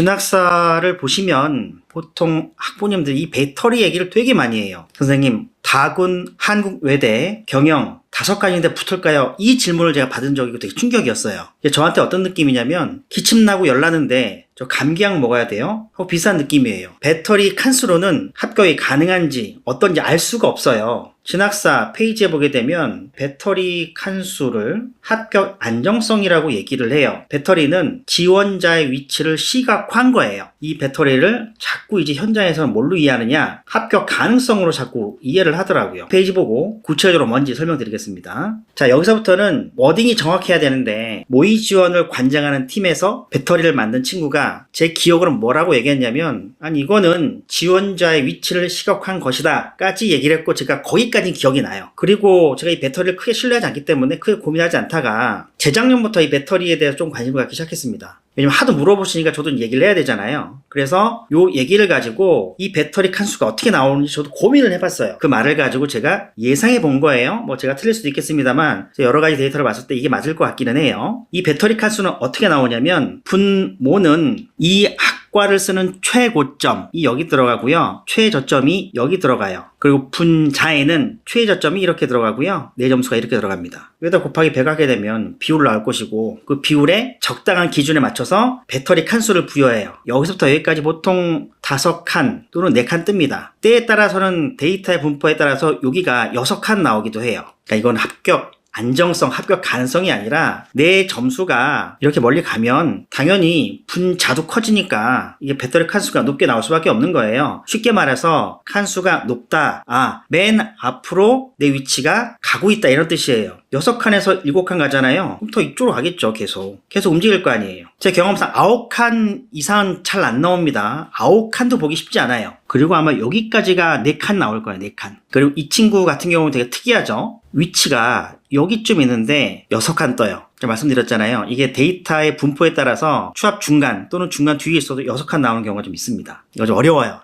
진학사를 보시면 보통 학부모님들이 이 배터리 얘기를 되게 많이 해요. 선생님, 다군, 한국 외대, 경영 다섯 가지인데 붙을까요? 이 질문을 제가 받은 적이 되게 충격이었어요. 저한테 어떤 느낌이냐면 기침 나고 열 나는데 저 감기약 먹어야 돼요? 하고 비슷한 느낌이에요. 배터리 칸수로는 합격이 가능한지 어떤지 알 수가 없어요. 진학사 페이지에 보게 되면 배터리 칸수를 합격 안정성이라고 얘기를 해요. 배터리는 지원자의 위치를 시각화한 거예요. 이 배터리를 자꾸 이제 현장에서는 뭘로 이해하느냐? 합격 가능성으로 자꾸 이해를 하더라고요. 페이지 보고 구체적으로 뭔지 설명드리겠습니다. 자, 여기서부터는 워딩이 정확해야 되는데 모의 지원을 관장하는 팀에서 배터리를 만든 친구가 제 기억으로 뭐라고 얘기했냐면 아니 이거는 지원자의 위치를 시각화한 것이다 까지 얘기를 했고 제가 거기까지 기억이 나요. 그리고 제가 이 배터리를 크게 신뢰하지 않기 때문에 크게 고민하지 않다가 재작년부터 이 배터리에 대해서 좀 관심을 갖기 시작했습니다. 왜냐면 하도 물어보시니까 저도 얘기를 해야 되잖아요. 그래서 요 얘기를 가지고 이 배터리 칸수가 어떻게 나오는지 저도 고민을 해봤어요. 그 말을 가지고 제가 예상해 본 거예요. 뭐 제가 틀릴 수도 있겠습니다만 여러 가지 데이터를 봤을 때 이게 맞을 것 같기는 해요. 이 배터리 칸수는 어떻게 나오냐면 분모는 이 학 과를 쓰는 최고점이 여기 들어가고요. 최저점이 여기 들어가요. 그리고 분자에는 최저점이 이렇게 들어가고요. 내 점수가 이렇게 들어갑니다. 여기다 곱하기 100 하게 되면 비율을 나올 것이고 그 비율에 적당한 기준에 맞춰서 배터리 칸수를 부여해요. 여기서부터 여기까지 보통 5칸 또는 4칸 뜹니다. 때에 따라서는 데이터의 분포에 따라서 여기가 6칸 나오기도 해요. 그러니까 이건 합격 안정성, 합격 가능성이 아니라 내 점수가 이렇게 멀리 가면 당연히 분자도 커지니까 이게 배터리 칸수가 높게 나올 수밖에 없는 거예요. 쉽게 말해서 칸수가 높다. 아, 맨 앞으로 내 위치가 가고 있다 이런 뜻이에요. 6칸에서 7칸 가잖아요. 그럼 더 이쪽으로 가겠죠, 계속. 계속 움직일 거 아니에요. 제 경험상 9칸 이상은 잘 안 나옵니다. 9칸도 보기 쉽지 않아요. 그리고 아마 여기까지가 4칸 나올 거예요, 4칸. 그리고 이 친구 같은 경우는 되게 특이하죠? 위치가 여기쯤 있는데 6칸 떠요. 제가 말씀드렸잖아요. 이게 데이터의 분포에 따라서 추합 중간 또는 중간 뒤에 있어도 6칸 나오는 경우가 좀 있습니다. 이거 좀 어려워요.